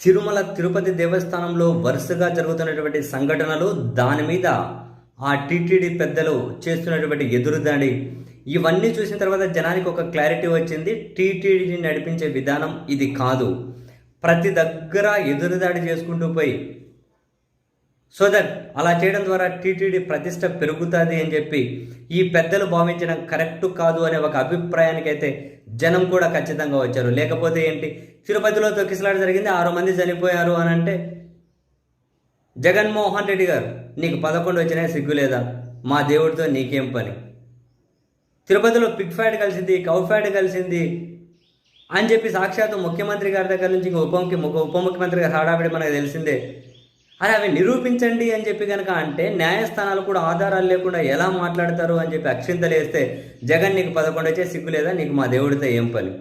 తిరుమల తిరుపతి దేవస్థానంలో వరుసగా జరుగుతున్నటువంటి సంఘటనలు దాని మీద ఆ టీటీడీ పెద్దలు చేస్తున్నటువంటి ఎదురుదాడి ఇవన్నీ చూసిన తర్వాత జనానికి ఒక క్లారిటీ వచ్చింది. టీటీడీని నడిపించే విధానం ఇది కాదు. ప్రతి దగ్గర ఎదురుదాడి చేసుకుంటూ పోయి సో దట్ అలా చేయడం ద్వారా టీటీడీ ప్రతిష్ట పెరుగుతుంది అని చెప్పి ఈ పెద్దలు భావించడం కరెక్ట్ కాదు అనే ఒక అభిప్రాయానికైతే జనం కూడా ఖచ్చితంగా వచ్చారు. లేకపోతే ఏంటి? తిరుపతిలో తొక్కిసలాట జరిగింది ఆరు మంది చనిపోయారు అని అంటే జగన్మోహన్ రెడ్డి గారు నీకు పదకొండు వచ్చినా సిగ్గు లేదా? మా దేవుడితో నీకేం పని? తిరుపతిలో పిక్ ఫ్యాట్ కలిసింది కౌ ఫ్యాట్ కలిసింది అని చెప్పి సాక్షాత్తు ముఖ్యమంత్రి గారి దగ్గర నుంచి ఇంకా ఉప ఉప ముఖ్యమంత్రి గారు హడావిడి మనకు తెలిసిందే. అరే అవి నిరూపించండి అని చెప్పి కనుక అంటే న్యాయస్థానాలు కూడా ఆధారాలు లేకుండా ఎలా మాట్లాడతారు అని చెప్పి అక్షింతలు వేస్తే జగన్ నీకు పదకొండు వచ్చే సిగ్గు లేదా? నీకు మా దేవుడితో ఏం పని?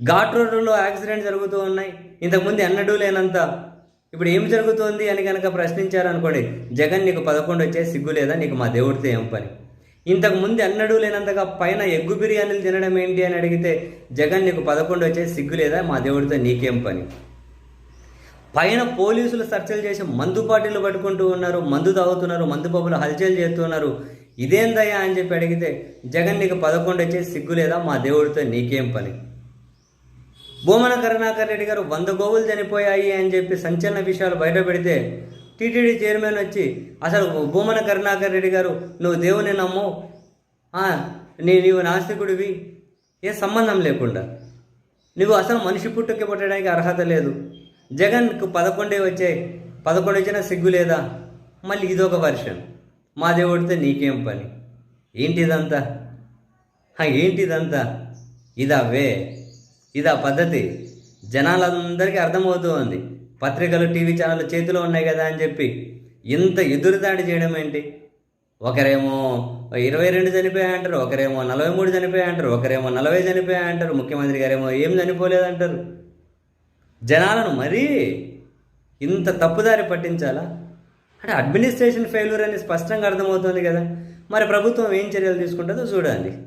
ఘాట్ రోడ్లలో యాక్సిడెంట్ జరుగుతూ ఉన్నాయి. ఇంతకుముందు ఎన్నడూ లేనంత. ఇప్పుడు ఏం జరుగుతోంది అని కనుక ప్రశ్నించారు అనుకోండి జగన్ నీకు పదకొండు వచ్చే సిగ్గు లేదా? నీకు మా దేవుడితో ఏం పని? ఇంతకు ముందు ఎన్నడూ లేనంతగా పైన ఎగ్గు బిర్యానీలు తినడం ఏంటి అని అడిగితే జగన్ నీకు పదకొండు వచ్చే సిగ్గు లేదా? మా దేవుడితో నీకేం పని? పైన పోలీసులు సర్చలు చేసి మందు పార్టీలు పట్టుకుంటూ ఉన్నారు మందు తాగుతున్నారు మందు పబ్బులు హల్చల్ చేస్తున్నారు. ఇదేందయ్యా అని చెప్పి అడిగితే జగన్ నీకు పదకొండు వచ్చే సిగ్గు లేదా? మా దేవుడితో నీకేం పని? భూమన కరుణాకర్ రెడ్డి గారు వంద గోవులు చనిపోయాయి అని చెప్పి సంచలన విషయాలు బయట పెడితే టీటీడీ చైర్మన్ వచ్చి అసలు భూమన కరుణాకర్ రెడ్డి గారు నువ్వు దేవుని నమ్ము. నీ నీవు నాస్తికుడివి. ఏ సంబంధం లేకుండా. నువ్వు అసలు మనిషి పుట్టుకి పుట్టడానికి అర్హత లేదు. జగన్కు పదకొండే వచ్చాయి. పదకొండు వచ్చినా సిగ్గు లేదా? మళ్ళీ ఇదొక వర్షన్ మా దేవుడితో నీకేం పని? ఏంటి ఇదంతా ఏంటి ఇదంతా ఇదా వే ఇదా పద్ధతి. జనాలందరికీ అర్థమవుతూ ఉంది పత్రికలు టీవీ ఛానల్ చేతిలో ఉన్నాయి కదా అని చెప్పి. ఇంత ఎదురుదాడి చేయడం ఏంటి? ఒకరేమో ఇరవై రెండు చనిపోయాయంటారు ఒకరేమో నలభై మూడు చనిపోయాయంటారు ఒకరేమో నలభై చనిపోయాయంటారు ముఖ్యమంత్రి గారేమో ఏం చనిపోలేదంటారు. జనాలను మరీ ఇంత తప్పుదారి పట్టించాలా? అంటే అడ్మినిస్ట్రేషన్ ఫెయిల్యూర్ అని స్పష్టంగా అర్థమవుతుంది కదా. మరి ప్రభుత్వం ఏం చర్యలు తీసుకుంటుందో చూడాలి